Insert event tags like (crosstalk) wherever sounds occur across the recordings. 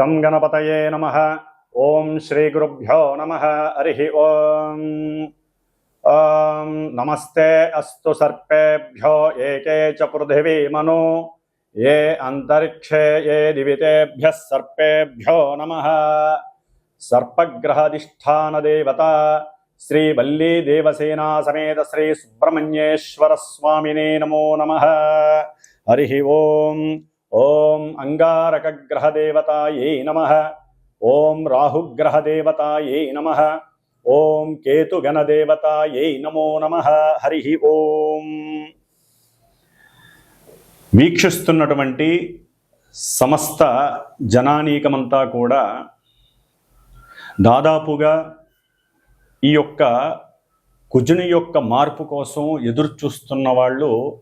గం గణపతయే నమ. ఓం శ్రీ గురుభ్యో నమ. హరి ఓం. నమస్తే అస్తు సర్పేభ్యో ఏకే చ పృథివీ మను. ఏ అంతరిక్షే ఏ దివితేభ్య సర్పేభ్యో నమ. సర్పగ్రహధిష్టాన దేవత శ్రీ వల్లీ దేవసేనా సమేత శ్రీ సుబ్రహ్మణ్యేశ్వర స్వామినే నమో నమ. హరి ఓం. ఓం అంగారకగ్రహదేవతాయై నమ. ఓం రాహుగ్రహదేవతాయై నమ. ఓం కేతుగణదేవతాయై నమో నమ. హరి ఓం. వీక్షిస్తున్నటువంటి సమస్త జనానీకమంతా కూడా దాదాపుగా ఈ యొక్క కుజుని యొక్క మార్పు కోసం ఎదురు చూస్తున్న వాళ్ళు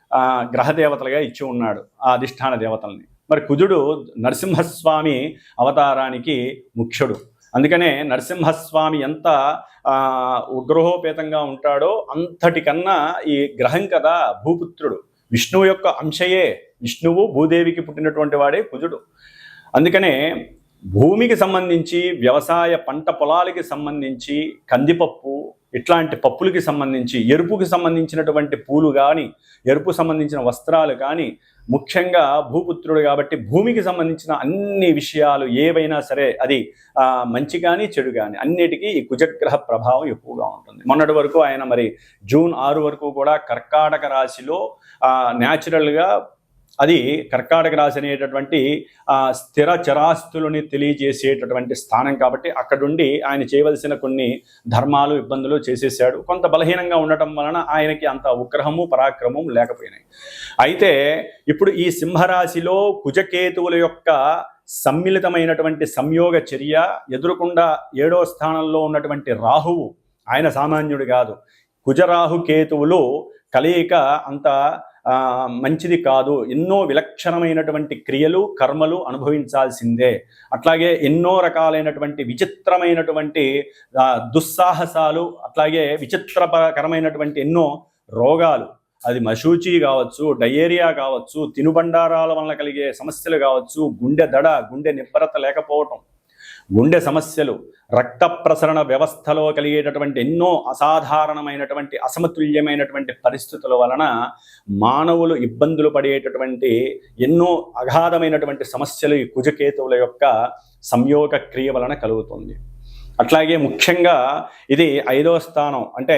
గ్రహదేవతలుగా ఇచ్చి ఉన్నాడు ఆ అధిష్టాన దేవతల్ని. మరి కుజుడు నరసింహస్వామి అవతారానికి ముఖ్యుడు. అందుకనే నరసింహస్వామి ఎంత ఉగ్రహోపేతంగా ఉంటాడో అంతటికన్నా ఈ గ్రహం కదా భూపుత్రుడు. విష్ణువు యొక్క అంశయే. విష్ణువు భూదేవికి పుట్టినటువంటి వాడే కుజుడు. అందుకనే భూమికి సంబంధించి వ్యవసాయ పంట పొలాలకి సంబంధించి కందిపప్పు ఇట్లాంటి పప్పులకి సంబంధించి ఎరుపుకి సంబంధించినటువంటి పూలు కానీ ఎరుపు సంబంధించిన వస్త్రాలు కానీ ముఖ్యంగా భూపుత్రుడు కాబట్టి భూమికి సంబంధించిన అన్ని విషయాలు ఏవైనా సరే అది మంచి కానీ చెడు కానీ అన్నిటికీ ఈ కుజగ్రహ ప్రభావం ఎక్కువగా ఉంటుంది. మొన్నటి వరకు ఆయన మరి జూన్ ఆరు వరకు కూడా కర్కాటక రాశిలో న్యాచురల్గా అది కర్కాటక రాశి అనేటటువంటి స్థిర చరాస్తులని తెలియజేసేటటువంటి స్థానం కాబట్టి అక్కడుండి ఆయన చేయవలసిన కొన్ని ధర్మాలు ఇబ్బందులు చేసేసాడు. కొంత బలహీనంగా ఉండటం వలన ఆయనకి అంత ఉగ్రహము పరాక్రమం లేకపోయినాయి. అయితే ఇప్పుడు ఈ సింహరాశిలో కుజకేతువుల యొక్క సమ్మిళితమైనటువంటి సంయోగ చర్య ఎదురుకుండా ఏడో స్థానంలో ఉన్నటువంటి రాహువు ఆయన సామాన్యుడు కాదు. కుజరాహు కేతువులు కలయిక అంత మంచిది కాదు. ఎన్నో విలక్షణమైనటువంటి క్రియలు కర్మలు అనుభవించాల్సిందే. అట్లాగే ఎన్నో రకాలైనటువంటి విచిత్రమైనటువంటి దుస్సాహసాలు అట్లాగే విచిత్రకరమైనటువంటి ఎన్నో రోగాలు. అది మశూచి కావచ్చు డయేరియా కావచ్చు తినుబండారాల వలన కలిగే సమస్యలు కావచ్చు గుండె దడ గుండె నిబ్బరత లేకపోవటం. గుండె సమస్యలు రక్త ప్రసరణ వ్యవస్థలో కలిగేటటువంటి ఎన్నో అసాధారణమైనటువంటి అసమతుల్యమైనటువంటి పరిస్థితుల వలన మానవులు ఇబ్బందులు పడేటటువంటి ఎన్నో అగాధమైనటువంటి సమస్యలు ఈ కుజకేతువుల యొక్క సంయోగ క్రియ వలన కలుగుతుంది. అట్లాగే ముఖ్యంగా ఇది ఐదో స్థానం. అంటే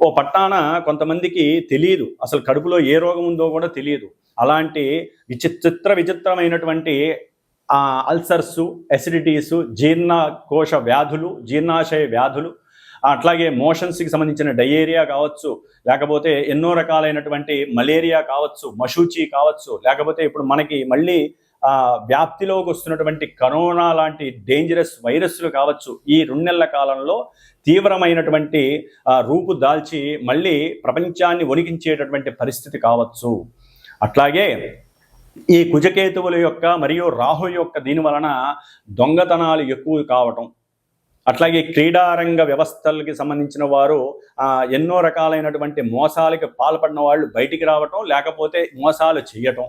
ఓ పట్టాన కొంతమందికి తెలియదు అసలు కడుపులో ఏ రోగం ఉందో కూడా తెలియదు అలాంటి విచిత్ర విచిత్రమైనటువంటి అల్సర్సు అసిడిటీసు జీర్ణకోశ వ్యాధులు జీర్ణాశయ వ్యాధులు అట్లాగే మోషన్స్కి సంబంధించిన డయేరియా కావచ్చు లేకపోతే ఎన్నో రకాలైనటువంటి మలేరియా కావచ్చు మషూచి కావచ్చు లేకపోతే ఇప్పుడు మనకి మళ్ళీ వ్యాప్తిలోకి వస్తున్నటువంటి కరోనా లాంటి డేంజరస్ వైరస్లు కావచ్చు ఈ రెండు నెలల కాలంలో తీవ్రమైనటువంటి రూపు దాల్చి మళ్ళీ ప్రపంచాన్ని వణికించేటటువంటి పరిస్థితి కావచ్చు. అట్లాగే ఈ కుజకేతువుల యొక్క మరియు రాహు యొక్క దీని వలన దొంగతనాలు ఎక్కువ కావటం అట్లాగే క్రీడారంగ వ్యవస్థలకి సంబంధించిన వారు ఎన్నో రకాలైనటువంటి మోసాలకి పాల్పడిన వాళ్ళు బయటికి రావటం లేకపోతే మోసాలు చేయటం.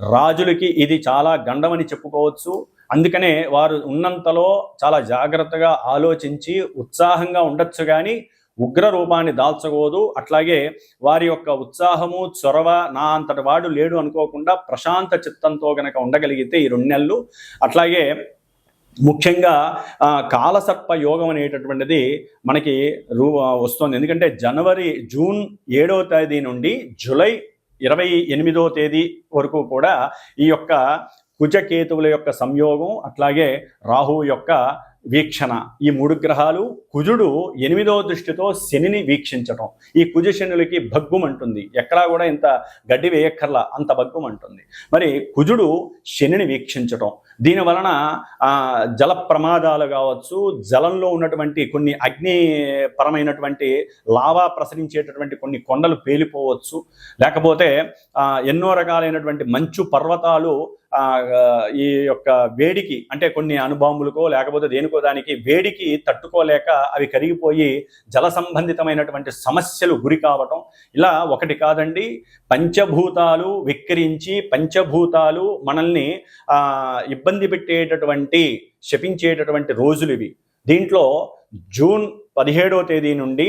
రాజులకి ఇది చాలా గండమని చెప్పుకోవచ్చు. అందుకనే వారు ఉన్నంతలో చాలా జాగ్రత్తగా ఆలోచించి ఉత్సాహంగా ఉండొచ్చు కానీ ఉగ్ర రూపాన్ని దాల్చకూడదు. అట్లాగే వారి యొక్క ఉత్సాహము చొరవ నా అంతటి వాడు లేడు అనుకోకుండా ప్రశాంత చిత్తంతో గనక ఉండగలిగితే ఈ రెండు నెలలు. అట్లాగే ముఖ్యంగా కాలసర్ప యోగం అనేటటువంటిది మనకి రూ వస్తుంది. ఎందుకంటే జనవరి జూన్ ఏడవ తేదీ నుండి జూలై ఇరవై ఎనిమిదో తేదీ వరకు కూడా ఈ యొక్క కుజకేతువుల యొక్క సంయోగం అట్లాగే రాహువు యొక్క వీక్షణ. ఈ మూడు గ్రహాలు కుజుడు ఎనిమిదో దృష్టితో శనిని వీక్షించటం. ఈ కుజ శనులకి భగ్గుమంటుంది ఎక్కడా కూడా ఇంత గడ్డి వేయక్కర్లా అంత భగ్గుమంటుంది మరి కుజుడు శనిని వీక్షించటం. దీని వలన జల ప్రమాదాలు కావచ్చు జలంలో ఉన్నటువంటి కొన్ని అగ్ని పరమైనటువంటి లావా ప్రసరించేటటువంటి కొన్ని కొండలు పేలిపోవచ్చు. లేకపోతే ఎన్నో రకాలైనటువంటి మంచు పర్వతాలు ఈ యొక్క వేడికి అంటే కొన్ని అణుబాంబులకో లేకపోతే దేనికో దానికి వేడికి తట్టుకోలేక అవి కరిగిపోయి జల సంబంధితమైనటువంటి సమస్యలు గురి కావటం. ఇలా ఒకటి కాదండి పంచభూతాలు విక్రించి పంచభూతాలు మనల్ని ఇబ్బంది పెట్టేటటువంటి శపించేటటువంటి రోజులు ఇవి. దీంట్లో జూన్ పదిహేడవ తేదీ నుండి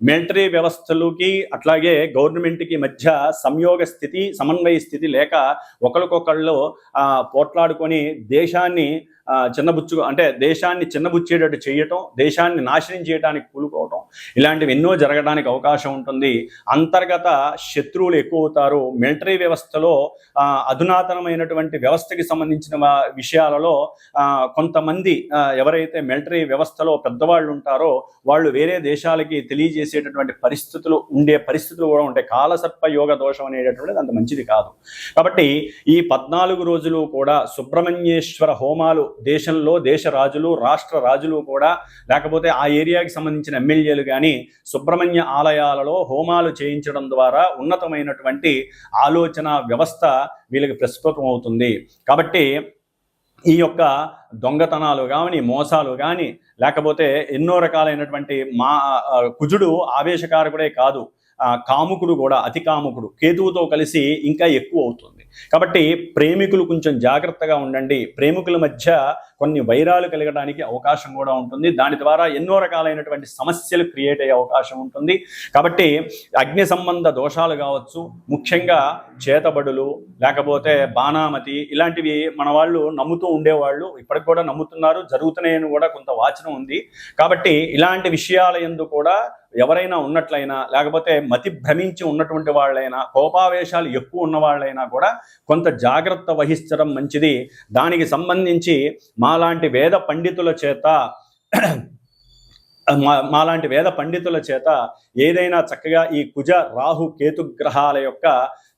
మిలిటరీ వ్యవస్థలకి అట్లాగే గవర్నమెంట్కి మధ్య సంయోగ స్థితి సమన్వయ స్థితి లేక ఒకరికొకళ్ళు పోట్లాడుకొని దేశాన్ని చిన్నబుచ్చు అంటే దేశాన్ని చిన్నబుచ్చేటట్టు చేయటం దేశాన్ని నాశనం చేయడానికి కూలుకోవటం ఇలాంటివి ఎన్నో జరగడానికి అవకాశం ఉంటుంది. అంతర్గత శత్రువులు ఎక్కువ అవుతారు మిలిటరీ వ్యవస్థలో అధునాతనమైనటువంటి వ్యవస్థకి సంబంధించిన విషయాలలో కొంతమంది ఎవరైతే మిలిటరీ వ్యవస్థలో పెద్దవాళ్ళు ఉంటారో వాళ్ళు వేరే దేశాలకి చేసేటటువంటి పరిస్థితులు ఉండే పరిస్థితులు కూడా ఉంటాయి. కాలసర్ప యోగ దోషం అనేటటువంటిది అంత మంచిది కాదు. కాబట్టి ఈ పద్నాలుగు రోజులు కూడా సుబ్రహ్మణ్యేశ్వర హోమాలు దేశంలో దేశ రాజులు రాష్ట్ర రాజులు కూడా లేకపోతే ఆ ఏరియాకి సంబంధించిన ఎమ్మెల్యేలు కానీ సుబ్రహ్మణ్య ఆలయాలలో హోమాలు చేయించడం ద్వారా ఉన్నతమైనటువంటి ఆలోచన వ్యవస్థ వీళ్ళకి ప్రస్ఫుటం అవుతుంది. కాబట్టి ఈ యొక్క దొంగతనాలు కానీ మోసాలు కానీ లేకపోతే ఎన్నో రకాలైనటువంటి మా కుజుడు ఆవేశకారకుడే కాదు. కాముకుడు కూడా అతి కాముకుడు. కేతువుతో కలిసి ఇంకా ఎక్కువ అవుతుంది. కాబట్టి ప్రేమికులు కొంచెం జాగ్రత్తగా ఉండండి. ప్రేమికుల మధ్య కొన్ని వైరాలు కలగడానికి అవకాశం కూడా ఉంటుంది. దాని ద్వారా ఎన్నో రకాలైనటువంటి సమస్యలు క్రియేట్ అయ్యే అవకాశం ఉంటుంది. కాబట్టి అగ్ని సంబంధ దోషాలు కావచ్చు ముఖ్యంగా చేతబడులు లేకపోతే బాణామతి ఇలాంటివి మన వాళ్ళు నమ్ముతూ ఉండేవాళ్ళు ఇప్పటికి కూడా నమ్ముతున్నారు. జరుగుతున్నాయని కూడా కొంత వాచనం ఉంది. కాబట్టి ఇలాంటి విషయాల ఎందు కూడా ఎవరైనా ఉన్నట్లయినా లేకపోతే మతి భ్రమించి ఉన్నటువంటి వాళ్ళైనా కోపావేశాలు ఎక్కువ ఉన్న వాళ్ళైనా కూడా కొంత జాగ్రత్త వహించడం మంచిది. దానికి సంబంధించి మాలాంటి వేద పండితుల చేత (clears throat) మా మాలాంటి వేద పండితుల చేత ఏదైనా చక్కగా ఈ కుజ రాహు కేతు గ్రహాల యొక్క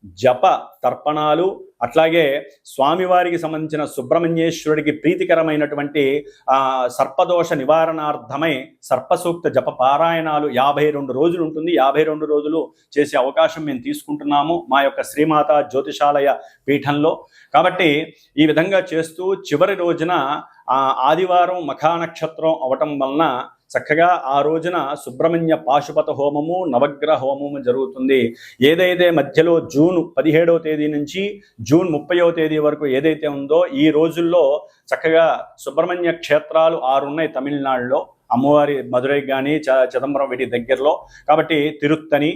జప తర్పణాలు అట్లాగే స్వామివారికి సంబంధించిన సుబ్రహ్మణ్యేశ్వరుడికి ప్రీతికరమైనటువంటి సర్పదోష నివారణార్థమై సర్పసూక్త జప పారాయణాలు యాభై రెండు రోజులు ఉంటుంది. యాభై రెండు రోజులు చేసే అవకాశం మేము తీసుకుంటున్నాము మా యొక్క శ్రీమాత జ్యోతిషాలయ పీఠంలో. కాబట్టి ఈ విధంగా చేస్తూ చివరి రోజున ఆదివారం మఖా నక్షత్రం అవటం వలన చక్కగా ఆ రోజున సుబ్రహ్మణ్య పాశుపత హోమము నవగ్రహ హోమము జరుగుతుంది. ఏదైతే మధ్యలో జూన్ పదిహేడవ తేదీ నుంచి జూన్ ముప్పైవ తేదీ వరకు ఏదైతే ఉందో ఈ రోజుల్లో చక్కగా సుబ్రహ్మణ్య క్షేత్రాలు ఆరు ఉన్నాయి తమిళనాడులో. అమ్మవారి మధురై కానీ చ చిదంబరం వీటి దగ్గరలో. కాబట్టి తిరుత్తని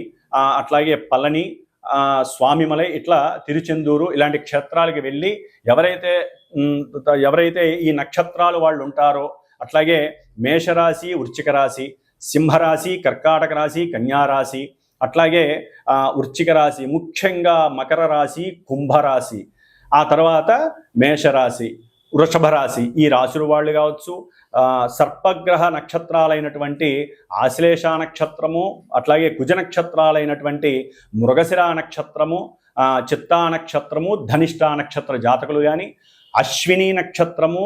అట్లాగే పళని స్వామిమలై ఇట్లా తిరుచెందూరు ఇలాంటి క్షేత్రాలకి వెళ్ళి ఎవరైతే ఎవరైతే ఈ నక్షత్రాలు వాళ్ళు ఉంటారో అట్లాగే మేషరాశి వృశ్చిక రాశి సింహరాశి కర్కాటక రాశి కన్యారాశి అట్లాగే వృశ్చిక రాశి ముఖ్యంగా మకర రాశి కుంభరాశి ఆ తర్వాత మేషరాశి వృషభ రాశి ఈ రాశుల వాళ్ళు కావచ్చు సర్పగ్రహ నక్షత్రాలైనటువంటి ఆశ్లేష నక్షత్రము అట్లాగే కుజ నక్షత్రాలైనటువంటి మృగశిర నక్షత్రము చిత్తా నక్షత్రము ధనిష్ట నక్షత్ర జాతకులు కానీ అశ్విని నక్షత్రము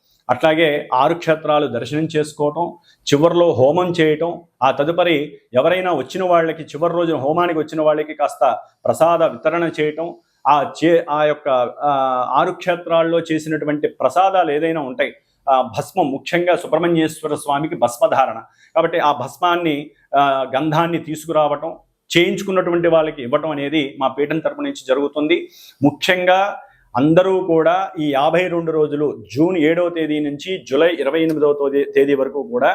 అట్లాగే ఆరు క్షేత్రాలు దర్శనం చేసుకోవటం చివరిలో హోమం చేయటం ఆ తదుపరి ఎవరైనా వచ్చిన వాళ్ళకి చివరి రోజున హోమానికి వచ్చిన వాళ్ళకి కాస్త ప్రసాద వితరణ చేయటం ఆ చే ఆ యొక్క ఆరు క్షేత్రాల్లో చేసినటువంటి ప్రసాదాలు ఏదైనా ఉంటాయి ఆ భస్మం ముఖ్యంగా సుబ్రహ్మణ్యేశ్వర స్వామికి భస్మధారణ. కాబట్టి ఆ భస్మాన్ని గంధాన్ని తీసుకురావటం చేయించుకున్నటువంటి వాళ్ళకి ఇవ్వటం అనేది మా పీఠం తరపు నుంచి జరుగుతుంది. ముఖ్యంగా అందరూ కూడా ఈ యాభై రెండు రోజులు జూన్ ఏడవ తేదీ నుంచి జూలై ఇరవై ఎనిమిదవ తేదీ తేదీ వరకు కూడా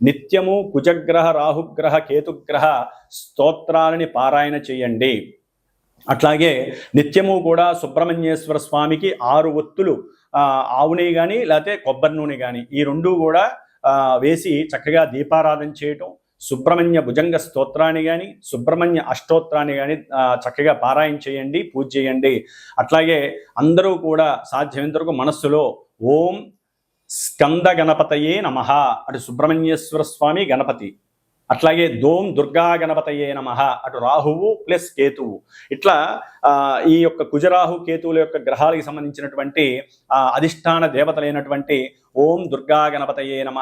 నిత్యము కుజగ్రహ రాహుగ్రహ కేతుగ్రహ స్తోత్రాలని పారాయణ చేయండి. అట్లాగే నిత్యము కూడా సుబ్రహ్మణ్యేశ్వర స్వామికి ఆరు ఒత్తులు ఆవుని ఆవు నెయ్యి కానీ లేకపోతే కొబ్బరి నూనె కానీ ఈ రెండు కూడా వేసి చక్కగా దీపారాధన చేయటం సుబ్రహ్మణ్య భుజంగ స్తోత్రాన్ని కానీ సుబ్రహ్మణ్య అష్టోత్రాన్ని కానీ చక్కగా పారాయణ చేయండి పూజ చేయండి. అట్లాగే అందరూ కూడా సాధ్యమైనంతవరకు మనస్సులో ఓం స్కంద గణపతయే నమ అటు సుబ్రహ్మణ్యేశ్వర స్వామి గణపతి. అట్లాగే దోం దుర్గా గణపతయే నమ అటు రాహువు ప్లస్ కేతువు. ఇట్లా ఆ, ఈ యొక్క కుజరాహు కేతువుల యొక్క గ్రహాలకు సంబంధించినటువంటి ఆ, అధిష్టాన దేవతలైనటువంటి ఓం దుర్గా గణపతయే నమ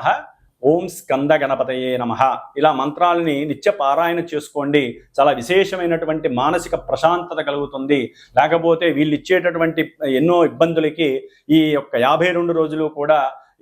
ఓం స్కంద గణపతయే నమ. ఇలా మంత్రాలని నిత్య పారాయణ చేసుకోండి. చాలా విశేషమైనటువంటి మానసిక ప్రశాంతత కలుగుతుంది. లేకపోతే వీళ్ళు ఇచ్చేటటువంటి ఎన్నో ఇబ్బందులకి ఈ యొక్క యాభై రెండు రోజులు కూడా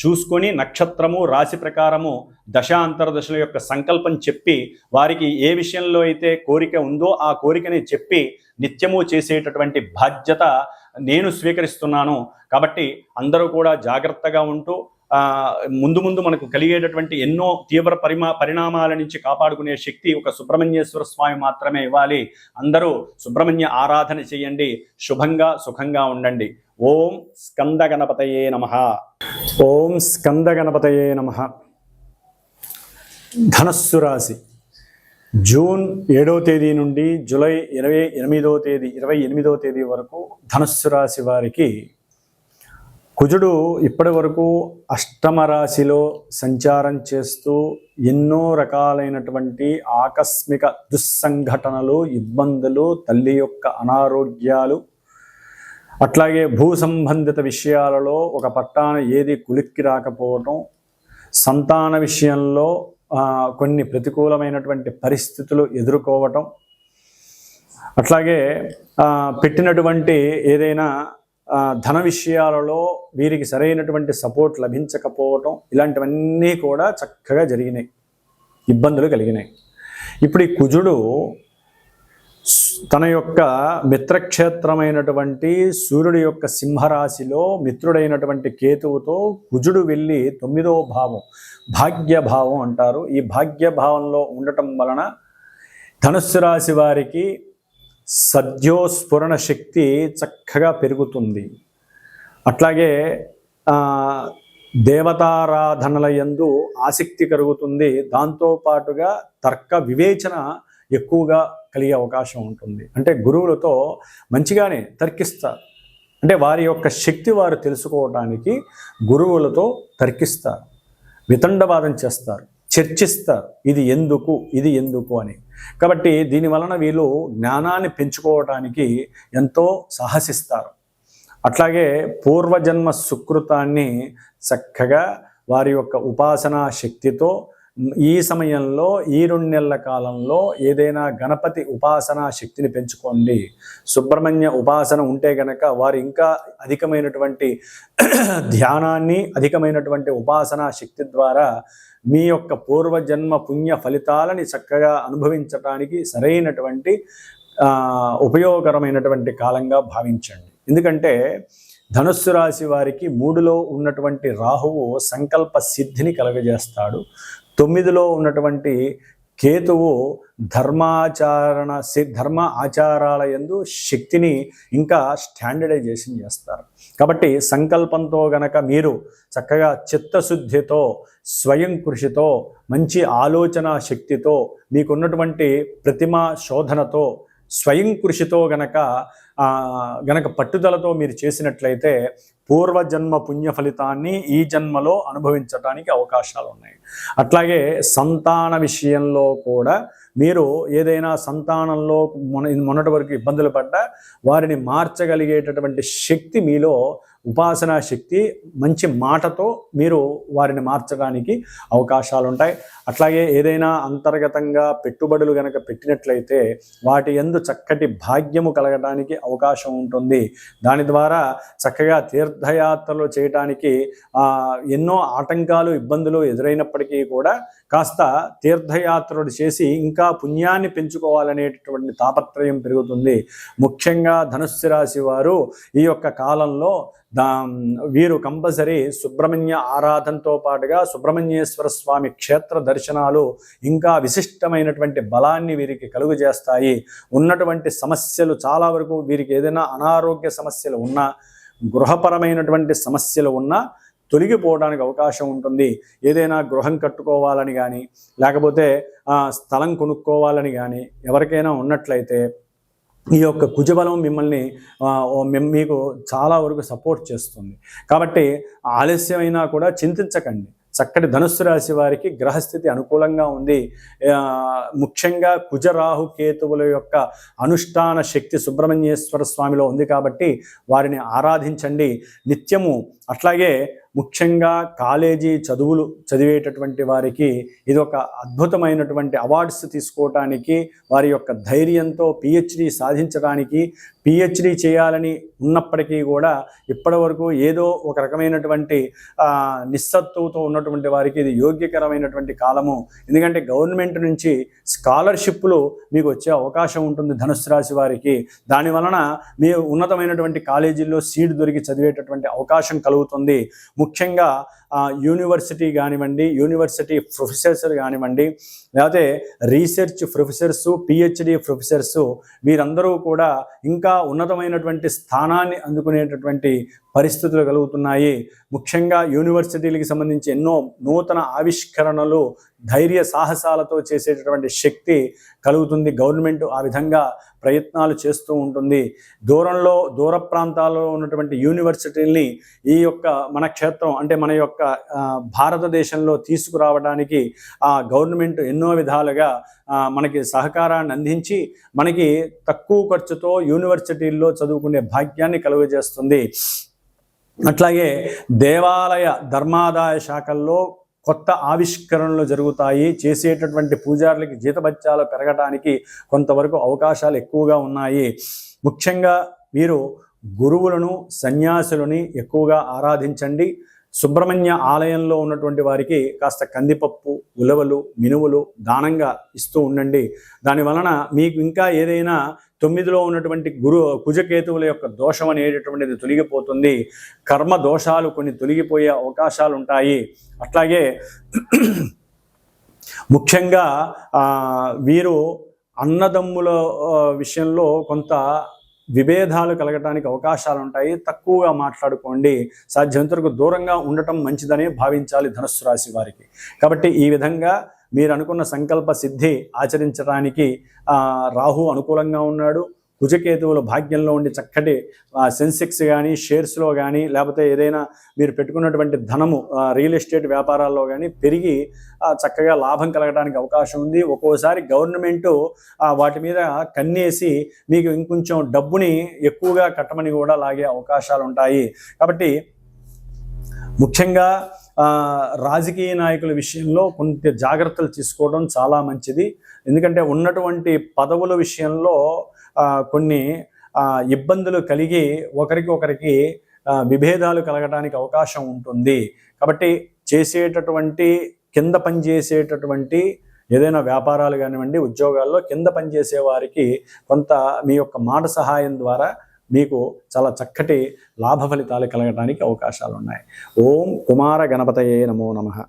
చూసుకొని నక్షత్రము రాశి ప్రకారము దశ అంతర్దశల యొక్క సంకల్పం చెప్పి వారికి ఏ విషయంలో అయితే కోరిక ఉందో ఆ కోరికని చెప్పి నిత్యము చేసేటటువంటి బాధ్యత నేను స్వీకరిస్తున్నాను. కాబట్టి అందరూ కూడా జాగ్రత్తగా ఉంటూ ముందు ముందు మనకు కలిగేటటువంటి ఎన్నో తీవ్ర పరిమా పరిణామాల నుంచి కాపాడుకునే శక్తి ఒక సుబ్రహ్మణ్యేశ్వర స్వామి మాత్రమే ఇవ్వాలి. అందరూ సుబ్రహ్మణ్య ఆరాధన చేయండి. శుభంగా సుఖంగా ఉండండి. ఓం స్కంద గణపతయే నమ. ఓం స్కంద గణపతయే నమ. ధనస్సు రాశి. జూన్ ఏడవ తేదీ నుండి జూలై ఇరవై ఎనిమిదవ తేదీ ఇరవై ఎనిమిదవ తేదీ వరకు ధనస్సు రాశి వారికి కుజుడు ఇప్పటి వరకు అష్టమ రాశిలో సంచారం చేస్తూ ఎన్నో రకాలైనటువంటి ఆకస్మిక దుస్సంఘటనలు ఇబ్బందులు తల్లి యొక్క అనారోగ్యాలు అట్లాగే భూ సంబంధిత విషయాలలో ఒక పట్టాన ఏది కులిక్కి రాకపోవటం సంతాన విషయంలో కొన్ని ప్రతికూలమైనటువంటి పరిస్థితులు ఎదుర్కోవటం అట్లాగే పెట్టినటువంటి ఏదైనా ధన విషయాలలో వీరికి సరైనటువంటి సపోర్ట్ లభించకపోవటం ఇలాంటివన్నీ కూడా చక్కగా జరిగినాయి. ఇబ్బందులు కలిగినాయి. ఇప్పుడు ఈ కుజుడు తన యొక్క మిత్రక్షేత్రమైనటువంటి సూర్యుడి యొక్క సింహరాశిలో మిత్రుడైనటువంటి కేతువుతో కుజుడు వెళ్ళి తొమ్మిదవ భావం భాగ్యభావం అంటారు. ఈ భాగ్యభావంలో ఉండటం వలన ధనుస్సు రాశి వారికి సద్యోస్ఫురణ శక్తి చక్కగా పెరుగుతుంది. అట్లాగే దేవతారాధనల యందు ఆసక్తి కలుగుతుంది. దాంతోపాటుగా తర్క వివేచన ఎక్కువగా కలిగే అవకాశం ఉంటుంది. అంటే గురువులతో మంచిగానే తర్కిస్తారు. అంటే వారి యొక్క శక్తి వారు తెలుసుకోవడానికి గురువులతో తర్కిస్తారు. వితండవాదం చేస్తారు. చర్చిస్తారు. ఇది ఎందుకు? ఇది ఎందుకు అని. కాబట్టి దీని వలన వీళ్ళు జ్ఞానాన్ని పెంచుకోవటానికి ఎంతో సాహసిస్తారు. అట్లాగే పూర్వజన్మ సుకృతాన్ని చక్కగా వారి యొక్క ఉపాసనా శక్తితో ఈ సమయంలో ఈ రెండు నెలల కాలంలో ఏదైనా గణపతి ఉపాసనా శక్తిని పెంచుకోండి. సుబ్రహ్మణ్య ఉపాసన ఉంటే గనక వారు ఇంకా అధికమైనటువంటి (clears throat) ధ్యానాన్ని అధికమైనటువంటి ఉపాసనా శక్తి ద్వారా మీ యొక్క పూర్వజన్మ పుణ్య ఫలితాలని చక్కగా అనుభవించటానికి సరైనటువంటి ఉపయోగకరమైనటువంటి కాలంగా భావించండి. ఎందుకంటే ధనుస్సు రాశి వారికి మూడులో ఉన్నటువంటి రాహువు సంకల్ప సిద్ధిని కలగజేస్తాడు. తొమ్మిదిలో ఉన్నటువంటి కేతువు ధర్మాచరణ ధర్మ ఆచారాల యందు శక్తిని ఇంకా స్టాండర్డైజేషన్ చేస్తారు. కాబట్టి సంకల్పంతో గనక మీరు చక్కగా చిత్తశుద్ధితో స్వయం కృషితో మంచి ఆలోచన శక్తితో మీకున్నటువంటి ప్రతిమ శోధనతో స్వయం కృషితో గనక గనక పట్టుదలతో మీరు చేసినట్లయితే పూర్వజన్మ పుణ్య ఫలితాన్ని ఈ జన్మలో అనుభవించడానికి అవకాశాలు ఉన్నాయి అట్లాగే సంతాన విషయంలో కూడా మీరు ఏదైనా సంతానంలో మొన మొన్నటి వరకు ఇబ్బందులు పడ్డా వారిని మార్చగలిగేటటువంటి శక్తి మీలో ఉపాసనా శక్తి మంచి మాటతో మీరు వారిని మార్చడానికి అవకాశాలు ఉంటాయి అట్లాగే ఏదైనా అంతర్గతంగా పెట్టుబడులు గనక పెట్టినట్లయితే వాటి ఎందు చక్కటి భాగ్యము కలగడానికి అవకాశం ఉంటుంది. దాని ద్వారా చక్కగా తీర్థయాత్రలు చేయటానికి ఎన్నో ఆటంకాలు ఇబ్బందులు ఎదురైనప్పటికీ కూడా కాస్త తీర్థయాత్రలు చేసి ఇంకా పుణ్యాన్ని పెంచుకోవాలనేటటువంటి తాపత్రయం పెరుగుతుంది. ముఖ్యంగా ధనుస్సు రాశి వారు ఈ యొక్క కాలంలో దా వీరు కంపల్సరీ సుబ్రహ్మణ్య ఆరాధనతో పాటుగా సుబ్రహ్మణ్యేశ్వర స్వామి క్షేత్ర దర్శనాలు ఇంకా విశిష్టమైనటువంటి బలాన్ని వీరికి కలుగు చేస్తాయి ఉన్నటువంటి సమస్యలు చాలా వరకు వీరికి ఏదైనా అనారోగ్య సమస్యలు ఉన్నా గృహపరమైనటువంటి సమస్యలు ఉన్నా తొలగిపోవడానికి అవకాశం ఉంటుంది. ఏదైనా గృహం కట్టుకోవాలని కానీ లేకపోతే స్థలం కొనుక్కోవాలని కానీ ఎవరికైనా ఉన్నట్లయితే ఈ యొక్క కుజబలం మిమ్మల్ని మీకు చాలా వరకు సపోర్ట్ చేస్తుంది. కాబట్టి ఆలస్యమైనా కూడా చింతించకండి. చక్కటి ధనుస్సు రాశి వారికి గ్రహస్థితి అనుకూలంగా ఉంది. ముఖ్యంగా కుజరాహు కేతువుల యొక్క అనుష్ఠాన శక్తి సుబ్రహ్మణ్యేశ్వర స్వామిలో ఉంది కాబట్టి వారిని ఆరాధించండి. నిత్యము అట్లాగే ముఖ్యంగా కాలేజీ చదువులు చదివేటటువంటి వారికి ఇది ఒక అద్భుతమైనటువంటి అవార్డ్స్ తీసుకోవటానికి వారి యొక్క ధైర్యంతో పిహెచ్డి సాధించడానికి పిహెచ్డి చేయాలని ఉన్నప్పటికీ కూడా ఇప్పటివరకు ఏదో ఒక రకమైనటువంటి నిస్సత్తుతో ఉన్నటువంటి వారికి ఇది యోగ్యకరమైనటువంటి కాలము. ఎందుకంటే గవర్నమెంట్ నుంచి స్కాలర్షిప్లు మీకు వచ్చే అవకాశం ఉంటుంది ధనుసు రాశి వారికి. దాని వలన మీ ఉన్నతమైనటువంటి కాలేజీల్లో సీట్ దొరికి చదివేటటువంటి అవకాశం కలుగుతుంది. ముఖ్యంగా యూనివర్సిటీ కానివ్వండి యూనివర్సిటీ ప్రొఫెసర్స్ కానివ్వండి లేకపోతే రీసెర్చ్ ప్రొఫెసర్స్ పిహెచ్డి ప్రొఫెసర్స్ వీరందరూ కూడా ఇంకా ఉన్నతమైనటువంటి స్థానాన్ని అందుకునేటటువంటి పరిస్థితులు కలుగుతున్నాయి. ముఖ్యంగా యూనివర్సిటీలకి సంబంధించి ఎన్నో నూతన ఆవిష్కరణలు ధైర్య సాహసాలతో చేసేటటువంటి శక్తి కలుగుతుంది. గవర్నమెంట్ ఆ విధంగా ప్రయత్నాలు చేస్తూ ఉంటుంది. దూరంలో దూర ప్రాంతాల్లో ఉన్నటువంటి యూనివర్సిటీల్ని ఈ యొక్క మన క్షేత్రం అంటే మన యొక్క భారతదేశంలో తీసుకురావడానికి ఆ గవర్నమెంట్ ఎన్నో విధాలుగా మనకి సహకారాన్ని అందించి మనకి తక్కువ ఖర్చుతో యూనివర్సిటీల్లో చదువుకునే భాగ్యాన్ని కలుగజేస్తుంది. అట్లాగే దేవాలయ ధర్మాదాయ శాఖల్లో కొత్త ఆవిష్కరణలు జరుగుతాయి. చేసేటటువంటి పూజారులకి జీతభత్యాలు పెరగడానికి కొంతవరకు అవకాశాలు ఎక్కువగా ఉన్నాయి. ముఖ్యంగా మీరు గురువులను సన్యాసులని ఎక్కువగా ఆరాధించండి. సుబ్రహ్మణ్య ఆలయంలో ఉన్నటువంటి వారికి కాస్త కందిపప్పు ఉలవలు మినువులు దానంగా ఇస్తూ ఉండండి. దాని వలన మీకు ఇంకా ఏదైనా తొమ్మిదిలో ఉన్నటువంటి గురు కుజకేతువుల యొక్క దోషం అనేటటువంటిది తొలగిపోతుంది. కర్మ దోషాలు కొన్ని తొలగిపోయే అవకాశాలు ఉంటాయి. అట్లాగే ముఖ్యంగా వీరు అన్నదమ్ముల విషయంలో కొంత విభేదాలు కలగటానికి అవకాశాలు ఉంటాయి. తక్కువగా మాట్లాడుకోండి. సాధ్యంతరకు దూరంగా ఉండటం మంచిదనే భావించాలి ధనుస్సు రాశి వారికి. కాబట్టి ఈ విధంగా మీరు అనుకున్న సంకల్ప సిద్ధి ఆచరించడానికి రాహు అనుకూలంగా ఉన్నాడు. కుజకేతువుల భాగ్యంలో ఉండి చక్కటి సెన్సెక్స్ కానీ షేర్స్లో కానీ లేకపోతే ఏదైనా మీరు పెట్టుకున్నటువంటి ధనము రియల్ ఎస్టేట్ వ్యాపారాల్లో కానీ పెరిగి చక్కగా లాభం కలగడానికి అవకాశం ఉంది. ఒక్కోసారి గవర్నమెంట్ వాటి మీద కన్నేసి మీకు ఇంకొంచెం డబ్బుని ఎక్కువగా కట్టమని కూడా లాగే అవకాశాలు ఉంటాయి కాబట్టి ముఖ్యంగా రాజకీయ నాయకుల విషయంలో కొంత జాగ్రత్తలు తీసుకోవడం చాలా మంచిది. ఎందుకంటే ఉన్నటువంటి పదవుల విషయంలో కొన్ని ఇబ్బందులు కలిగి ఒకరికి ఒకరికి విభేదాలు కలగడానికి అవకాశం ఉంటుంది. కాబట్టి చేసేటటువంటి కింద పనిచేసేటటువంటి ఏదైనా వ్యాపారాలు కానివ్వండి ఉద్యోగాల్లో కింద పనిచేసే వారికి కొంత మీ యొక్క మాట సహాయం ద్వారా మీకు చాలా చక్కటి లాభ ఫలితాలు కలగడానికి అవకాశాలు ఉన్నాయి ఓం కుమార గణపతయే నమో నమః.